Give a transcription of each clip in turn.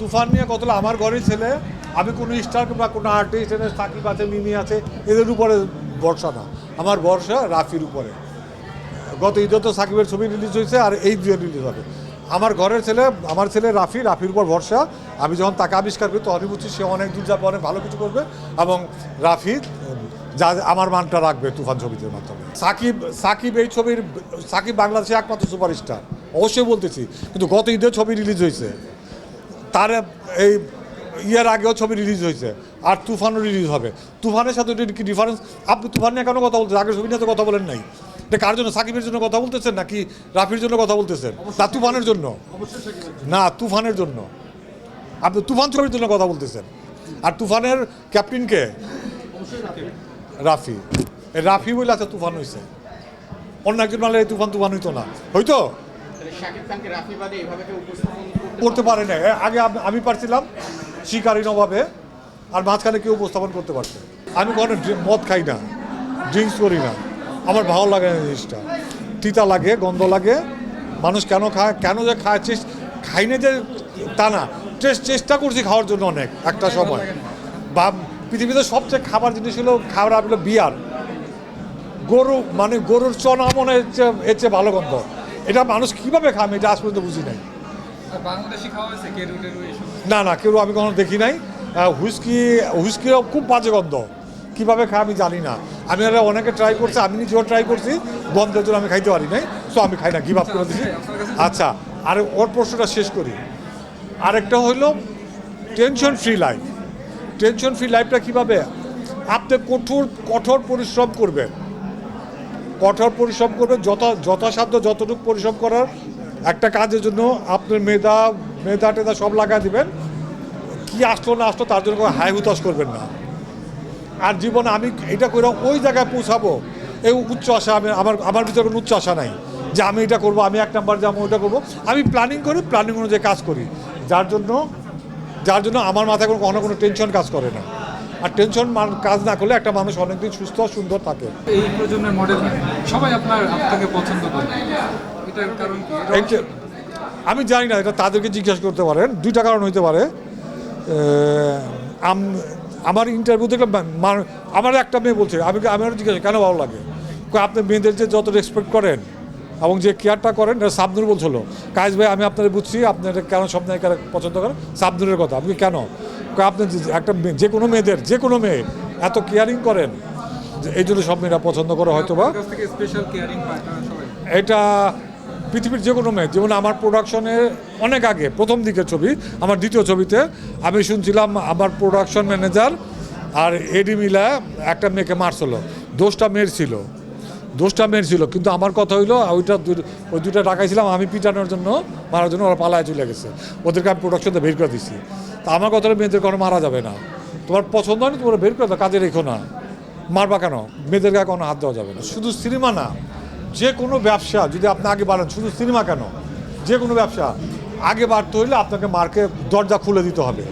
তুফান নিয়ে কতটা আমার ঘরের ছেলে, আমি কোনো স্টার বা কোনো আর্টিস্ট এনে সাকিব আছে মিমি আছে, এদের উপরে ভরসা না। আমার ভরসা রাফির উপরে। গত ঈদে তো সাকিবের ছবি রিলিজ হয়েছে আর এই দিয়ে রিলিজ হবে। আমার ঘরের ছেলে, আমার ছেলে রাফি, রাফির উপর ভরসা। আমি যখন তাকে আবিষ্কার করি, তখনই বুঝছি সে অনেক দূর যাবে, অনেক ভালো কিছু করবে এবং রাফি যা আমার মানটা রাখবে তুফান ছবিদের মাধ্যমে। সাকিব সাকিব এই ছবির, সাকিব বাংলাদেশে একমাত্র সুপারস্টার অবশ্যই বলতেছি, কিন্তু গত ঈদে ছবি রিলিজ হয়েছে। তার এই ইয়ার আগেও ছবি রিলিজ হয়েছে আর তুফানও রিলিজ হবে। তুফানের সাথে কি ডিফারেন্স আপনি তুফান নিয়ে কেন কথা বলতেছেন? আগের ছবি নিয়ে তো কথা বলেন নাই। এটা কার জন্য? সাকিবের জন্য কথা বলতেছেন নাকি রাফির জন্য কথা বলতেছেন? না তুফানের জন্য। না তুফানের জন্য। আপনি তুফান ছবির জন্য কথা বলতেছেন। আর তুফানের ক্যাপ্টেনকে রাফি। রাফি। বলে আছে তুফান হয়েছে অন্য একজন মানে তুফান তুফান হইতো না। হইতো? করতে পারে না। আগে আমি পারছিলাম শিকারী অভাবে আর মাঝখানে কেউ উপস্থাপন করতে পারছে আমি কোনো মদ খাই না, ড্রিঙ্কস করি না। আমার ভালো লাগে না জিনিসটা। তিতা লাগে, গন্ধ লাগে। মানুষ কেন খায়, কেন যে খায় খাই না যে তা না। চেষ্টা করছি খাওয়ার জন্য অনেক, একটা সময়। বা পৃথিবীতে সবচেয়ে খাবার জিনিস হলো খাবার হলো বিয়ার। গরু মানে গরুর চনা মনে হচ্ছে এর চেয়ে ভালো গন্ধ। এটা মানুষ কীভাবে খাবে এটা আজ পর্যন্ত বুঝি নাই। না না কেউ আমি কখনো দেখি নাই। হুইস্কি হুইস্কিও খুব বাজে গন্ধ। কীভাবে খায় আমি জানি না। আমি আর অনেকে ট্রাই করছি আমি নিজেও ট্রাই করছি গন্ধের জন্য আমি খাইতে পারি নাই সো আমি খাই না গিভ আপ করে দিচ্ছি আচ্ছা আর ওর প্রশ্নটা শেষ করি। আরেকটা হইল tension free life tension free লাইফটা কীভাবে? আপনি কঠোর কঠোর পরিশ্রম করবেন। কঠোর পরিশ্রম করবেন যত যথাসাধ্য যতটুকু পরিশ্রম করার একটা কাজের জন্য আপনার মেধা মেধা টেধা সব লাগা দিবেন। কি আসলো না আসলো তার জন্য হাই হুতাশ করবেন না। আর জীবনে আমি এটা করে ওই জায়গায় পৌঁছাবো, এই উচ্চ আশা আমি আমার আমার ভিতরে কোনো উচ্চ আশা নাই যে আমি এটা করব, আমি এক নাম্বার যাব ওটা করব। আমি প্ল্যানিং করি প্ল্যানিং অনুযায়ী কাজ করি। যার জন্য যার জন্য আমার মাথায় কোনো কোনো টেনশন কাজ করে না। আর টেনশন কাজ না করলে একটা মানুষ অনেকদিন সুস্থ সুন্দর থাকে। এই প্রজন্মের মডেল সবাই আপনার আপনাকে পছন্দ করে। এটার কারণ আমি জানি না এটা তাদেরকে জিজ্ঞাসা করতে পারেন। দুইটা কারণ হইতে পারে। আমার ইন্টারভিউ দেখলাম আমার একটা মেয়ে বলছে আমি আমি আরও জিজ্ঞাসা কেন ভালো লাগে? আপনি মেয়েদের যে যত রেসপেক্ট করেন এবং যে কেয়ারটা করেন এটা সাবনুর বলছিল। কাজ ভাই আমি আপনাদের বুঝছি আপনার কেন সব নায়িকারা পছন্দ করেন? সাবনুরের কথা। আপনি কেন? আপনি একটা যে কোনো মেয়েদের যে কোনো মেয়ে এত কেয়ারিং করেন যে এই জন্য সব মেয়েরা পছন্দ করে হয়তো বা এটা পৃথিবীর যে কোনো মেয়ে যেমন আমার প্রোডাকশনের অনেক আগে প্রথম দিকের ছবি আমার দ্বিতীয় ছবিতে আমি শুনছিলাম আমার প্রোডাকশন ম্যানেজার আর এডি মিলা একটা মেয়েকে মারছিল দোষটা মেয়ের ছিল। দোষটা মেয়ের ছিল কিন্তু আমার কথা হইল, ওইটা দু- ওই দুইটা ডাকাইছিলাম আমি পিটানোর জন্য, মারার জন্য ওরা পালায় চলে গেছে। ওদেরকে আমি প্রোডাকশনটা বের করে দিছি। তা আমার কথা হলো, মেয়েদের কখনো মারা যাবে না। তোমার পছন্দ হয়নি, তোমরা বের করে দাও, কাজে রেখো না। মারবা কেন? মেয়েদের গায়ে কোনো হাত দেওয়া যাবে না। শুধু সিনেমা না, যে কোনো ব্যবসা, যদি আপনি আগে বাড়ান, শুধু সিনেমা কেন? যে কোনো ব্যবসা, আগে বাড়তে হইলে আপনাকে মার্কে দরজা খুলে দিতে হবে।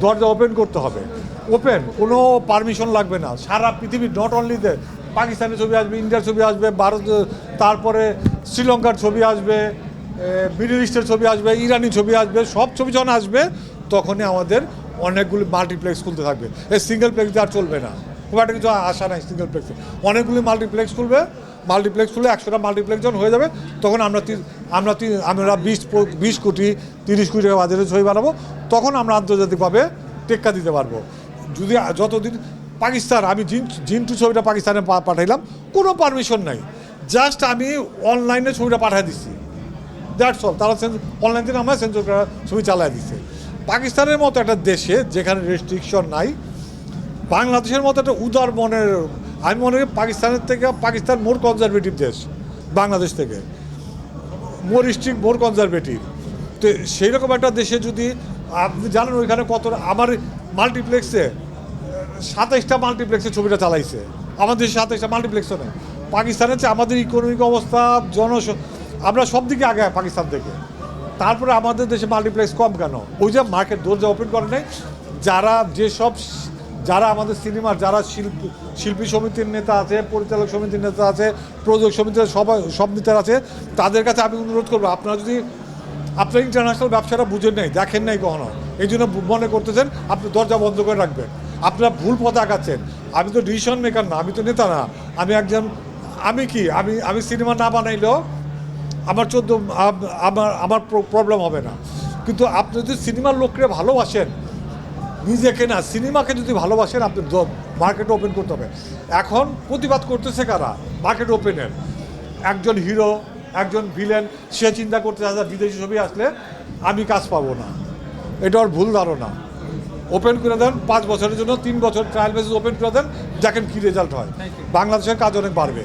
দরজা ওপেন করতে হবে। ওপেন কোনো পারমিশন লাগবে না। সারা পৃথিবীর নট অনলিতে পাকিস্তানের ছবি আসবে, ইন্ডিয়ার ছবি আসবে, ভারত, তারপরে শ্রীলঙ্কার ছবি আসবে মিডল ইস্টের ছবি আসবে, ইরানি ছবি আসবে, সব ছবি যখন আসবে, তখনই আমাদের অনেকগুলি মাল্টিপ্লেক্স খুলতে থাকবে। এই সিঙ্গেল প্লেক্স আর চলবে না। খুব একটা কিছু আশা নাই সিঙ্গেল প্লেক্সে অনেকগুলি মাল্টিপ্লেক্স খুলবে। মাল্টিপ্লেক্স খুলে একশোটা মাল্টিপ্লেক্স যখন হয়ে যাবে, তখন আমরা আমরা আমরা বিশ বিশ কোটি, তিরিশ কোটি টাকা বাজারে ছবি বানাবো, তখন আমরা আন্তর্জাতিকভাবে টেক্কা দিতে পারব। যদি, যতদিন পাকিস্তান, আমি জিন, জিন্টু ছবিটা পাকিস্তানে পাঠাইলাম, কোনো পারমিশন নাই। জাস্ট আমি অনলাইনে ছবিটা পাঠিয়ে দিচ্ছি দ্যাটস অল তারা অনলাইন থেকে আমরা সেন্সর করা ছবি চালায় দিচ্ছে পাকিস্তানের মতো একটা দেশে যেখানে রেস্ট্রিকশন নাই, বাংলাদেশের মতো একটা উদার মনের, আমি মনে করি পাকিস্তানের থেকে পাকিস্তান মোর কনজারভেটিভ দেশ, বাংলাদেশ থেকে। মোর স্ট্রিক্ট মোর কনজারভেটিভ তো সেই রকম একটা দেশে যদি আপনি জানেন ওইখানে কত, আমার মাল্টিপ্লেক্সে সাতাইশটা মাল্টিপ্লেক্সে ছবিটা চালাইছে। আমাদের সাতাইশটা মাল্টিপ্লেক্সও নেই। পাকিস্তানের চেয়ে আমাদের ইকোনমিক অবস্থা জন আমরা সব দিকে আগে পাকিস্তান থেকে। তারপরে আমাদের দেশে মাল্টিপ্লেক্স কম কেন? ওই যে মার্কেট দরজা ওপেন করে নেই, যারা যেসব যারা আমাদের সিনেমার যারা শিল্পী শিল্পী সমিতির নেতা আছে, পরিচালক সমিতির নেতা আছে, প্রযোজক সমিতির সবাই, সব নেতার আছে, তাদের কাছে আমি অনুরোধ করব, আপনারা যদি, আপনার ইন্টারন্যাশনাল ব্যবসাটা বুঝেন নাই, দেখেন নাই কখনো, এই জন্য মনে করতেছেন, আপনি দরজা বন্ধ করে রাখবেন। আপনারা ভুল পথে আগাচ্ছেন। আমি তো ডিসিশন মেকার না, আমি তো নেতা না। আমি একজন, আমি কি? আমি আমি সিনেমা না বানাইলেও আমার চোদ্দ আমার আমার প্রবলেম হবে না। কিন্তু আপনি যদি সিনেমার লোককে ভালোবাসেন, নিজেকে না, সিনেমাকে যদি ভালোবাসেন, আপনি মার্কেট ওপেন করতে হবে। এখন প্রতিবাদ করতেছে কারা? মার্কেট ওপেনের একজন হিরো একজন ভিলেন সে চিন্তা করতে চায় বিদেশি ছবি আসলে আমি কাজ পাবো না। এটা ওর ভুল ধারণা। ওপেন করে দেন পাঁচ বছরের জন্য তিন বছর ট্রায়াল বেসিস ওপেন করে দেন দেখেন কী রেজাল্ট হয়। বাংলাদেশের কাজ অনেক বাড়বে।